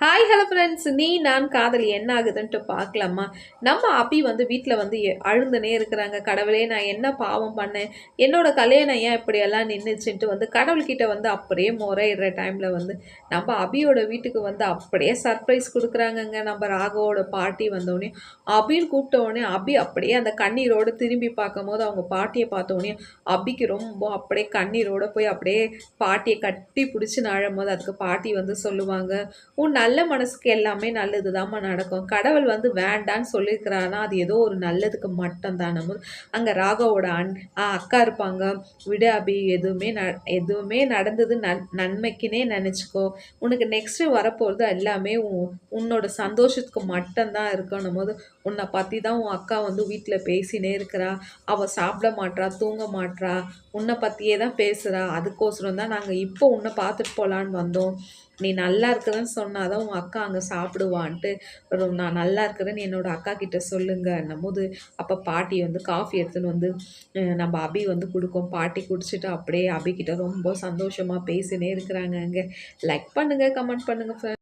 Hi hello friends நீ நான் காதல் என்ன ஆகுதுன்ட்டு பார்க்கலாமா? நம்ம அபி வந்து வீட்டில் வந்து எ- அழுந்துனே இருக்கிறாங்க. கடவுளே நான் என்ன பாவம் பண்ணேன்? என்னோட கல்யாணம் ஏன் இப்படியெல்லாம் நின்றுச்சுன்ட்டு வந்து கடவுள்கிட்ட வந்து அப்படியே முறையிடுற டைமில் வந்து நம்ம அபியோட வீட்டுக்கு வந்து அப்படியே சர்ப்ரைஸ் கொடுக்குறாங்கங்க. நம்ம ராகவோட பாட்டி வந்தோடனே அபின்னு கூப்பிட்டோடனே அபி அப்படியே அந்த கண்ணீரோடு திரும்பி பார்க்கும்போது அவங்க பாட்டியை பார்த்தோடனே அபிக்கு ரொம்ப அப்படியே கண்ணீரோட போய் அப்படியே பாட்டியை கட்டி பிடிச்சி நழும்போது அதுக்கு பாட்டி வந்து சொல்லுவாங்க உன் நல்ல மனசுக்கு எல்லாமே நல்லது நடக்கும். கடவுள் வந்து வேண்டான்னு சொல்லியிருக்கிறாருன்னா அது ஏதோ ஒரு நல்லதுக்கு மட்டும்தான். நம்ம அங்கே ராகாவோட அன் அக்கா இருப்பாங்க. விட அபி எதுவுமே ந எதுவுமே நடந்தது நன் நன்மைக்குனே நினச்சிக்கோ. உனக்கு நெக்ஸ்ட்டு வரப்போகிறது எல்லாமே உன் உன்னோட சந்தோஷத்துக்கு மட்டும்தான் இருக்கணும் போது உன்னை பற்றி தான் உன் அக்கா வந்து வீட்டில் பேசினே இருக்கிறா. அவள் சாப்பிட மாட்றா தூங்க மாட்றா. உன்னை பற்றியே தான் பேசுகிறா அதுக்கோசரம் தான் நாங்கள் இப்போ உன்னை பார்த்துட்டு போகலான்னு வந்தோம். நீ நல்லா இருக்குதுன்னு சொன்னாதான் உன் அக்கா அங்கே சாப்பிடுவான்ட்டு. நான் நல்லா இருக்கிறேன்னு என்னோட அக்கா கிட்ட சொல்லுங்க போது அப்போ பாட்டி வந்து காஃபி எடுத்துன்னு வந்து நம்ம அபி வந்து கொடுக்கும். பாட்டி குடிச்சிட்டு அப்படியே அபி கிட்ட ரொம்ப சந்தோஷமாக பேசினே இருக்கிறாங்க அங்கே. லைக் பண்ணுங்கள் கமெண்ட் பண்ணுங்கள்